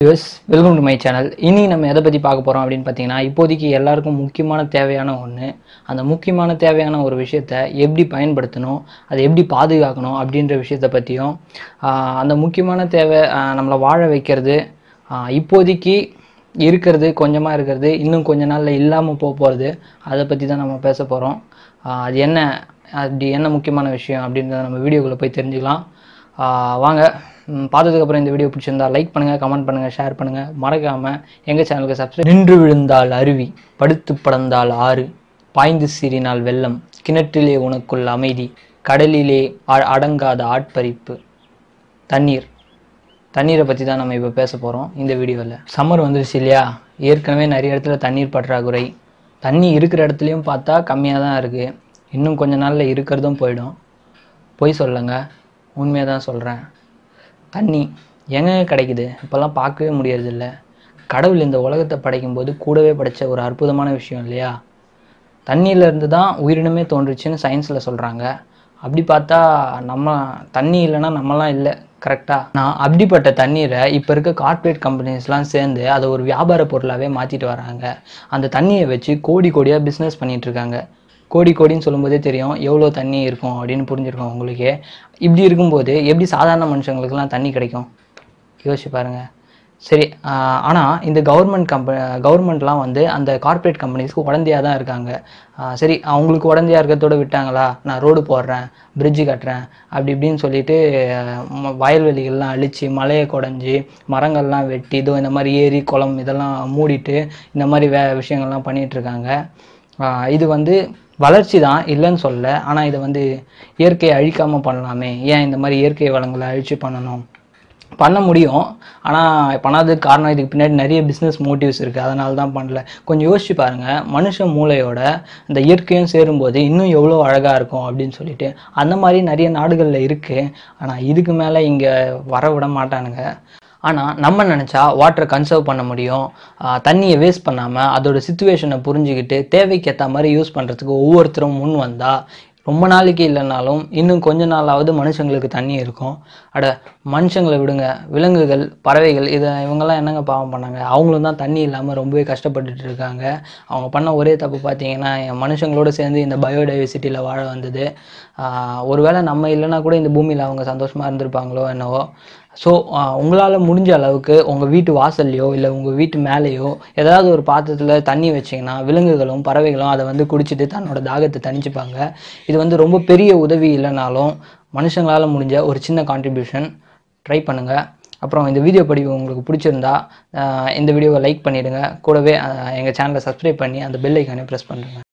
Use welcome to my channel இனி நம்ம எதை பற்றி பார்க்க போகிறோம் அப்படின்னு பார்த்தீங்கன்னா இப்போதைக்கு எல்லாருக்கும் முக்கியமான தேவையான ஒன்று அந்த முக்கியமான தேவையான ஒரு விஷயத்த எப்படி பயன்படுத்தணும் அதை எப்படி பாதுகாக்கணும் அப்படின்ற விஷயத்தை பற்றியும் அந்த முக்கியமான தேவை நம்மளை வாழ வைக்கிறது இப்போதைக்கு இருக்கிறது கொஞ்சமாக இருக்கிறது இன்னும் கொஞ்ச நாளில் இல்லாமல் போக போகிறது அதை பற்றி தான் நம்ம பேச போகிறோம் அது என்ன அப்படி என்ன முக்கியமான விஷயம் அப்படின்றத நம்ம வீடியோக்குள்ளே போய் தெரிஞ்சுக்கலாம். வாங்க. பார்த்ததுக்கப்புறம் இந்த வீடியோ பிடிச்சிருந்தா லைக் பண்ணுங்கள் கமெண்ட் பண்ணுங்கள் ஷேர் பண்ணுங்கள் மறக்காமல் எங்கள் சேனலுக்கு சப்ஸ்கிரைப் நின்று விழுந்தால் அருவி படுத்து படந்தால் ஆறு பாய்ந்து சீறினால் வெள்ளம் கிணற்றிலே உனக்குள் அமைதி கடலிலே அ- அடங்காத ஆட்பறிப்பு தண்ணீர். தண்ணீரை பற்றி தான் நம்ம இப்போ பேச போகிறோம் இந்த வீடியோவில் சம்மர் வந்துருச்சு இல்லையா? ஏற்கனவே நிறைய இடத்துல தண்ணீர் பற்றாக்குறை. தண்ணி இருக்கிற இடத்துலையும் பார்த்தா கம்மியாக தான் இருக்குது இன்னும் கொஞ்ச நாளில் இருக்கிறதும் போயிடும். பொய் சொல்லுங்கள் உண்மையாக தான் சொல்கிறேன் தண்ணி எங்கே கிடைக்குது? இப்போல்லாம் பார்க்கவே முடியறதில்ல. கடவுள் இந்த உலகத்தை படைக்கும்போது கூடவே படைச்ச ஒரு அற்புதமான விஷயம் இல்லையா? தண்ணியிலேருந்து தான் உயிரினமே தோன்றுச்சுன்னு சயின்ஸில் சொல்கிறாங்க அப்படி பார்த்தா நம்ம தண்ணி இல்லைன்னா நம்மலாம் இல்லை கரெக்டாக நான் அப்படிப்பட்ட தண்ணீரை இப்போ இருக்க கார்ப்பரேட் கம்பெனிஸ்லாம் சேர்ந்து அதை ஒரு வியாபார பொருளாகவே மாற்றிட்டு வராங்க. அந்த தண்ணியை வச்சு கோடி கோடியாக பிஸ்னஸ் பண்ணிகிட்ருக்காங்க கோடி கோடின்னு சொல்லும்போதே தெரியும் எவ்வளோ தண்ணி இருக்கும் அப்படின்னு புரிஞ்சிருக்கும் உங்களுக்கே. இப்படி இருக்கும்போது எப்படி சாதாரண மனுஷங்களுக்கெல்லாம் தண்ணி கிடைக்கும்? யோசிச்சு பாருங்க. சரி ஆனால் இந்த கவர்மெண்ட் கம்ப கவர்மெண்ட்லாம் வந்து அந்த கார்ப்பரேட் கம்பெனிஸ்க்கு உடந்தையாக தான் இருக்காங்க. சரி அவங்களுக்கு உடந்தையாக இருக்கிறதோட விட்டாங்களா? நான் ரோடு போடுறேன் பிரிட்ஜு கட்டுறேன் அப்படி இப்படின்னு சொல்லிட்டு வயல்வெளிகள்லாம் அழித்து மலையை குடஞ்சி மரங்கள்லாம் வெட்டி இதோ இந்த மாதிரி ஏரி குளம் இதெல்லாம் மூடிட்டு இந்த மாதிரி வே விஷயங்கள்லாம் பண்ணிகிட்ருக்காங்க இருக்காங்க. இது வந்து வளர்ச்சி தான் இல்லைன்னு சொல்ல ஆனால் இதை வந்து இயற்கையை அழிக்காமல் பண்ணலாமே. ஏன் இந்த மாதிரி இயற்கை வளங்களை அழித்து பண்ணணும்? பண்ண முடியும். ஆனால் பண்ணாததுக்கு காரணம் இதுக்கு பின்னாடி நிறைய பிஸ்னஸ் மோட்டிவ்ஸ் இருக்குது அதனால தான் பண்ணல. கொஞ்சம் யோசிச்சு பாருங்கள் மனுஷ மூளையோட இந்த இயற்கையும் சேரும்போது இன்னும் எவ்வளோ அழகாக இருக்கும் அப்படின்னு சொல்லிட்டு அந்த மாதிரி நிறைய நாடுகளில் இருக்குது ஆனால் இதுக்கு மேலே இங்கே வர விட மாட்டானுங்க. ஆனால் நம்ம நினச்சா வாட்டரை கன்சர்வ் பண்ண முடியும். தண்ணியை வேஸ்ட் பண்ணாமல் அதோட சுச்சுவேஷனை புரிஞ்சுக்கிட்டு தேவைக்கேற்ற மாதிரி யூஸ் பண்ணுறதுக்கு ஒவ்வொருத்தரும் முன் வந்தால் ரொம்ப நாளைக்கு இல்லைனாலும் இன்னும் கொஞ்ச நாளாவது மனுஷங்களுக்கு தண்ணி இருக்கும். அட மனுஷங்களை விடுங்க. விலங்குகள் பறவைகள் இதை இவங்கெல்லாம் என்னங்க பாவம் பண்ணாங்க? அவங்களும் தான் தண்ணி இல்லாமல் ரொம்பவே கஷ்டப்பட்டுட்டு இருக்காங்க. அவங்க பண்ண ஒரே தப்பு பார்த்தீங்கன்னா என் மனுஷங்களோட சேர்ந்து இந்த பயோடைவர்சிட்டியில் வாழ வந்தது. ஒருவேளை நம்ம இல்லைன்னா கூட இந்த பூமியில் அவங்க சந்தோஷமாக இருந்திருப்பாங்களோ என்னவோ. ஸோ உங்களால் முடிஞ்ச அளவுக்கு உங்கள் வீட்டு வாசல்லையோ இல்லை உங்கள் வீட்டு மேலேயோ ஏதாவது ஒரு பாத்திரத்தில் தண்ணி வச்சிங்கன்னா விலங்குகளும் பறவைகளும் அதை வந்து குடிச்சிட்டு தன்னோட தாகத்தை தணிச்சுப்பாங்க. இது இது வந்து ரொம்ப பெரிய உதவி இல்லைனாலும் மனுஷங்களால் முடிஞ்ச ஒரு சின்ன கான்ட்ரிபியூஷன் ட்ரை பண்ணுங்கள் அப்புறம் இந்த வீடியோ படிவு உங்களுக்கு பிடிச்சிருந்தா இந்த வீடியோவை லைக் பண்ணிவிடுங்க கூடவே எங்கள் சேனலை சப்ஸ்கிரைப் பண்ணி அந்த பெல் ஐக்கானே ப்ரெஸ் பண்ணுறேங்க